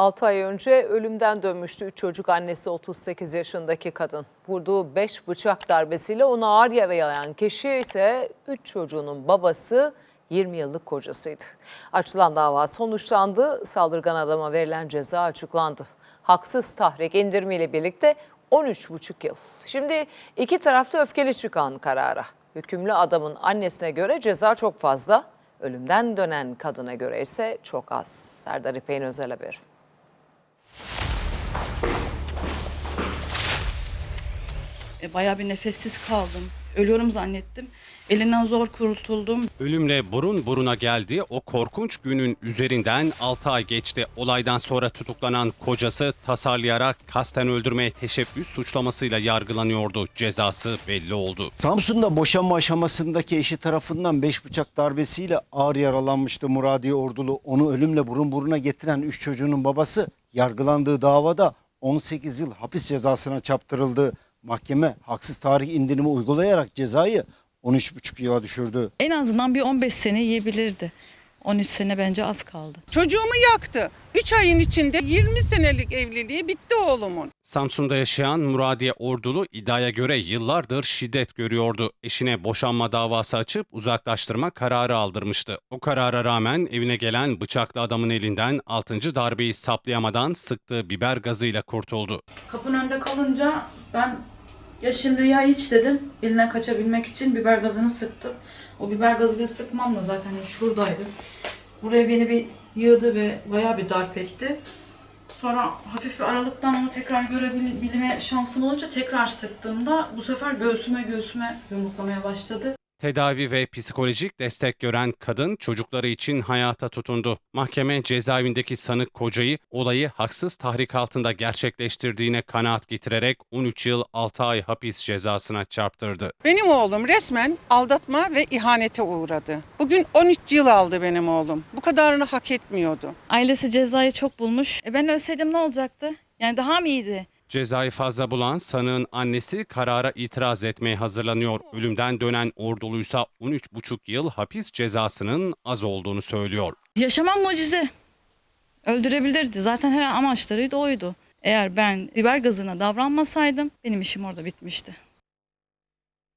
6 ay önce ölümden dönmüştü 3 çocuk annesi 38 yaşındaki kadın. Vurduğu 5 bıçak darbesiyle onu ağır yaralayan kişi ise 3 çocuğunun babası 20 yıllık kocasıydı. Açılan dava sonuçlandı, saldırgan adama verilen ceza açıklandı. Haksız tahrik indirimiyle birlikte 13,5 yıl. Şimdi iki tarafta öfkeli çıkan karara. Hükümlü adamın annesine göre ceza çok fazla, ölümden dönen kadına göre ise çok az. Serdar İpek'in özel haberi. E, bayağı bir nefessiz kaldım. Ölüyorum zannettim. Elinden zor kurtuldum. Ölümle burun buruna geldi. O korkunç günün üzerinden 6 ay geçti. Olaydan sonra tutuklanan kocası tasarlayarak kasten öldürmeye teşebbüs suçlamasıyla yargılanıyordu. Cezası belli oldu. Samsun'da boşanma aşamasındaki eşi tarafından beş bıçak darbesiyle ağır yaralanmıştı Muradiye Ordulu. Onu ölümle burun buruna getiren üç çocuğunun babası yargılandığı davada 18 yıl hapis cezasına çarptırıldı. Mahkeme haksız tarih indirimi uygulayarak cezayı 13,5 yıla düşürdü. En azından bir 15 sene yiyebilirdi. 13 sene bence az kaldı. Çocuğumu yaktı. 3 ayın içinde 20 senelik evliliği bitti oğlumun. Samsun'da yaşayan Muradiye Ordulu iddiaya göre yıllardır şiddet görüyordu. Eşine boşanma davası açıp uzaklaştırma kararı aldırmıştı. O karara rağmen evine gelen bıçaklı adamın elinden 6. darbeyi saplayamadan sıktığı biber gazıyla kurtuldu. Kapının önünde kalınca ben ya şimdi ya hiç dedim. Eline kaçabilmek için biber gazını sıktım. O biber gazıyla sıkmam da zaten şuradaydı. Buraya beni bir yığdı ve bayağı bir darp etti. Sonra hafif bir aralıktan onu tekrar görebilme şansım olunca tekrar sıktığımda bu sefer göğsüme göğsüme yumruklamaya başladı. Tedavi ve psikolojik destek gören kadın çocukları için hayata tutundu. Mahkeme cezaevindeki sanık kocayı olayı haksız tahrik altında gerçekleştirdiğine kanaat getirerek 13 yıl 6 ay hapis cezasına çarptırdı. Benim oğlum resmen aldatma ve ihanete uğradı. Bugün 13 yıl aldı benim oğlum. Bu kadarını hak etmiyordu. Ailesi cezayı çok bulmuş. E ben ölseydim ne olacaktı? Yani daha mı iyiydi? Cezayı fazla bulan sanığın annesi karara itiraz etmeye hazırlanıyor. Ölümden dönen orduluysa 13,5 yıl hapis cezasının az olduğunu söylüyor. Yaşamam mucize. Öldürebilirdi. Zaten her amaçları da oydu. Eğer ben biber gazına davranmasaydım benim işim orada bitmişti.